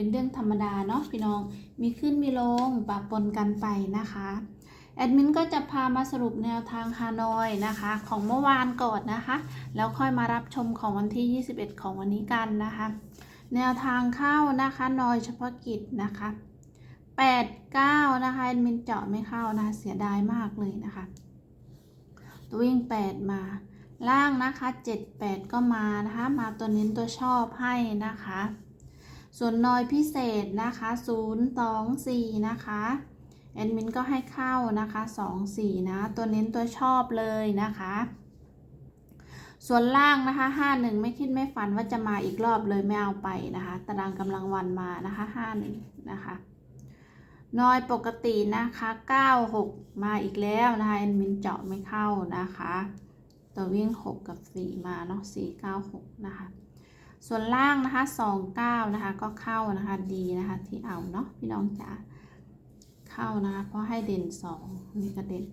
เป็นเรื่องธรรมดาเนาะพี่น้อง มีขึ้นมีลงปะปนกันไปนะคะ แอดมินก็จะพามาสรุปแนวทางฮานอยนะคะ ของเมื่อวานก่อนนะคะ แล้วค่อยมารับชมของวันที่ 21 ของวันนี้กันนะคะ แนวทางเข้านะคะนอยเฉพาะกิจนะคะ 8 9 นะคะแอดมินเจาะไม่เข้านะคะเสียดายมากเลยนะคะตัววิ่ง 8 มาล่างนะคะ 7 8 ก็มานะคะ มาตัวเน้นตัวชอบให้นะคะ ส่วนนอยพิเศษนะคะ0 2 4นะคะแอดมินก็ให้เข้านะคะ2 4นะตัวเน้นตัวชอบเลยนะคะ ส่วนล่างนะคะ51 ไม่คิดไม่ฝันว่าจะมาอีกรอบเลยไม่เอาไปนะคะ ตารางกำลังวันมานะคะ51นะคะนอยปกตินะคะ 96 มาอีกแล้วนะคะแอดมินเจาะไม่เข้านะคะ ตัววิ่ง 6 กับ 4 มาเนาะ4 9 6 นะคะ ส่วนล่างนะคะ2 9นะคะก็เข้านะคะดีนะคะที่เอาเนาะพี่น้องจ๋าเข้านะคะเพราะให้เด่น 2 นี่ก็เด่น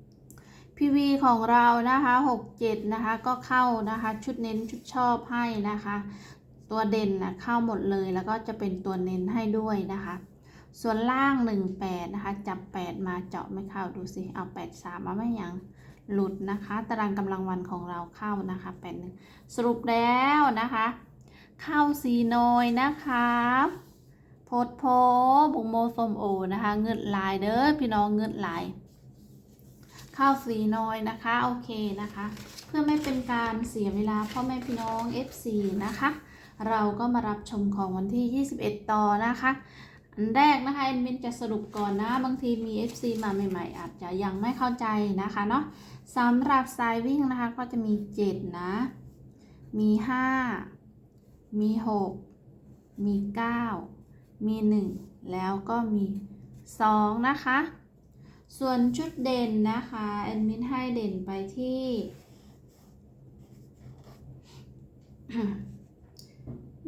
10พีวีของเรานะคะ6 7นะคะก็เข้านะคะชุดเน้นชุดชอบให้นะคะ ตัวเด่นนะเข้าหมดเลยแล้วก็จะเป็นตัวเน้นให้ด้วยนะคะ ส่วนล่าง 1 8นะคะจับ 8 มาเจาะไม่เข้าดูสิเอา 8 3 มาไม่ยัง หลุดนะคะ ตารางกำลังวันของเราเข้านะคะแปดหนึ่งสรุปแล้วนะคะ เข้าซีโนยนะคะโพดโพบุงโมสมโอนะคะเงินลายเด้อพี่น้องเงินลายเข้าซีโนยนะคะโอเคนะคะ เพื่อไม่เป็นการเสียเวลาพ่อแม่พี่น้อง FC นะคะ เราก็มารับชมของวันที่ 21 ต่อนะคะ อันแรกนะคะเอ็นมินจะสรุปก่อนนะ บางทีมี FC มาใหม่ ๆ อาจจะยังไม่เข้าใจนะคะเนาะสำหรับสายวิ่งนะคะก็จะมี 7 นะ มี 5 มี 6 มี 9 มี 1 แล้วก็มี 2 นะคะ ส่วนชุดเด่นนะคะแอดมินให้เด่นไปที่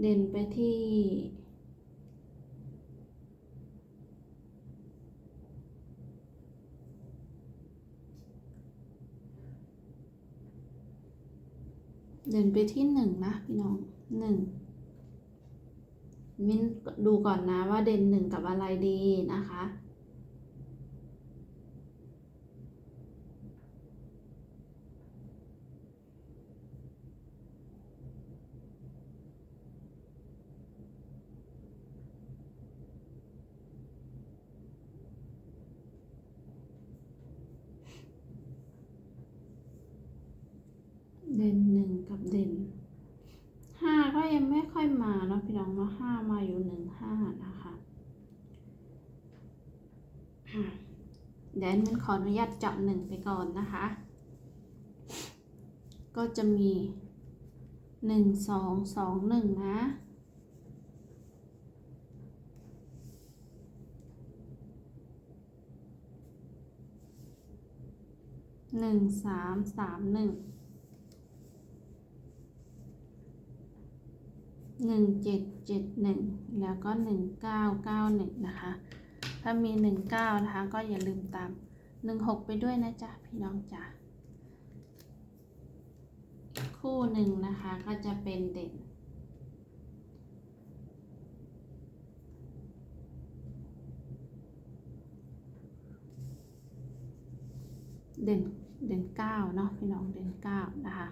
เด่นไปที่ เดินไปที่หนึ่งนะพี่น้องหนึ่งมินดูก่อนนะว่าเด่นหนึ่งกับอะไรดีนะคะ เด่นหนึ่งกับเด่นห้าก็ยังไม่ค่อยมาเนาะพี่น้องเนาะห้ามาอยู่หนึ่งห้านะคะเดี๋ยวมันขออนุญาตจับหนึ่งไปก่อนนะคะ ก็จะมีหนึ่งสองสองหนึ่งนะหนึ่งสามสามหนึ่ง หนึ่งเจ็ดเจ็ดหนึ่งแล้วก็หนึ่งเก้าเก้าหนึ่งนะคะ ถ้ามีหนึ่งเก้านะคะ ก็อย่าลืมตามหนึ่งหกไปด้วยนะจ๊ะ พี่น้องจ๋าคู่หนึ่งนะคะก็จะเป็นเด่น เด่นเด่นเก้าเนาะพี่น้องเด่นเก้านะคะ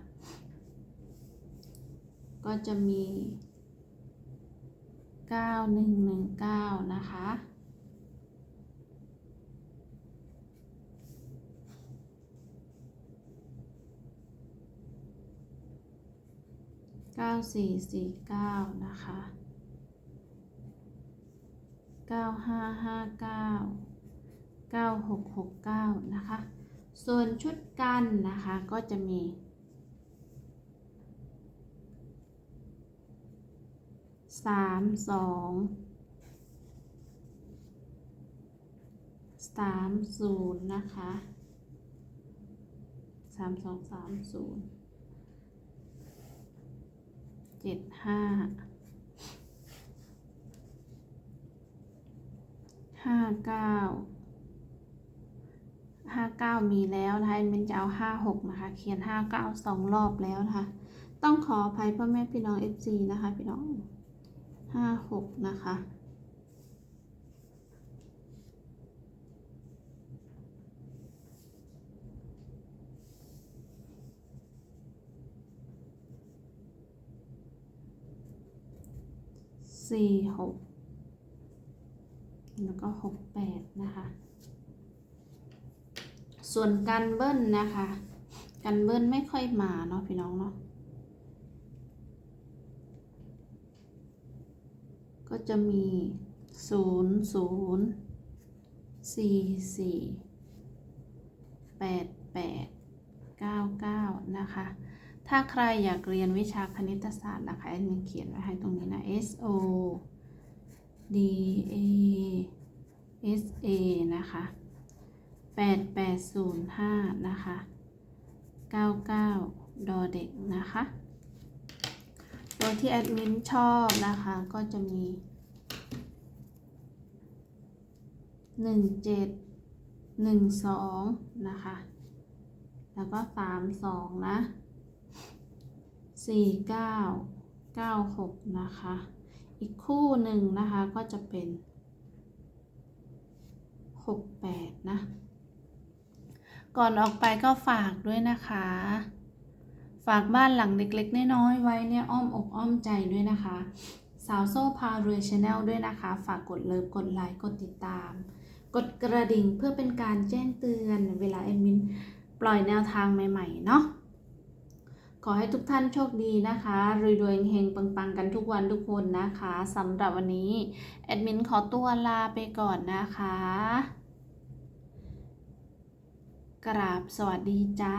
ก็จะมี 9119 นะคะ เก้าสี่สี่เก้านะคะ เก้าห้าห้าเก้าเก้าหกหกเก้านะคะ ส่วนชุดกันนะคะก็จะมี สามสองสามศูนย์นะคะสามสองสามศูนย์เจ็ดห้าห้าเก้าห้าเก้ามีแล้วนะคะมันจะเอาห้าหกนะคะ เขียนห้าเก้าสองรอบแล้วนะคะ ต้องขออภัยพ่อแม่พี่น้อง FC นะคะพี่น้อง ห้าหกนะคะสี่หกแล้วก็หกแปดนะคะ ส่วนการเบิ้ลนะคะ การเบิ้ลไม่ค่อยมาเนาะพี่น้องเนาะ ก็จะมีศูนย์ศูนย์สี่สี่แปดแปดเก้าเก้านะคะ ถ้าใครอยากเรียนวิชาคณิตศาสตร์นะคะแอดมินเขียนไว้ให้ตรงนี้นะ S O D A S A นะคะแปดแปดศูนะคะเก้าเก้าดอเด็กนะคะ ตัวที่แอดมินชอบนะคะ ก็จะมีหนึ่งเจ็ดหนึ่งสองนะคะ แล้วก็สามสองนะสี่เก้าเก้าหกนะคะ อีกคู่หนึ่งนะคะก็จะเป็นหกแปดนะ ก่อนออกไปก็ฝากด้วยนะคะ ฝากบ้านหลังเล็กๆ น้อยๆไว้เนี่ยอ้อมอกอ้อมใจด้วยนะคะ สาวโซ่พาเรือชาแนลด้วยนะคะ ฝากกดเลิฟกดไลค์กดติดตาม กดกระดิ่งเพื่อเป็นการแจ้งเตือน เวลาแอดมินปล่อยแนวทางใหม่ๆเนาะขอให้ทุกท่านโชคดีนะคะรวยๆเฮงปังๆ กันทุกวันทุกคนนะคะสำหรับวันนี้ แอดมินขอตัวลาไปก่อนนะคะ กราบสวัสดีจ้า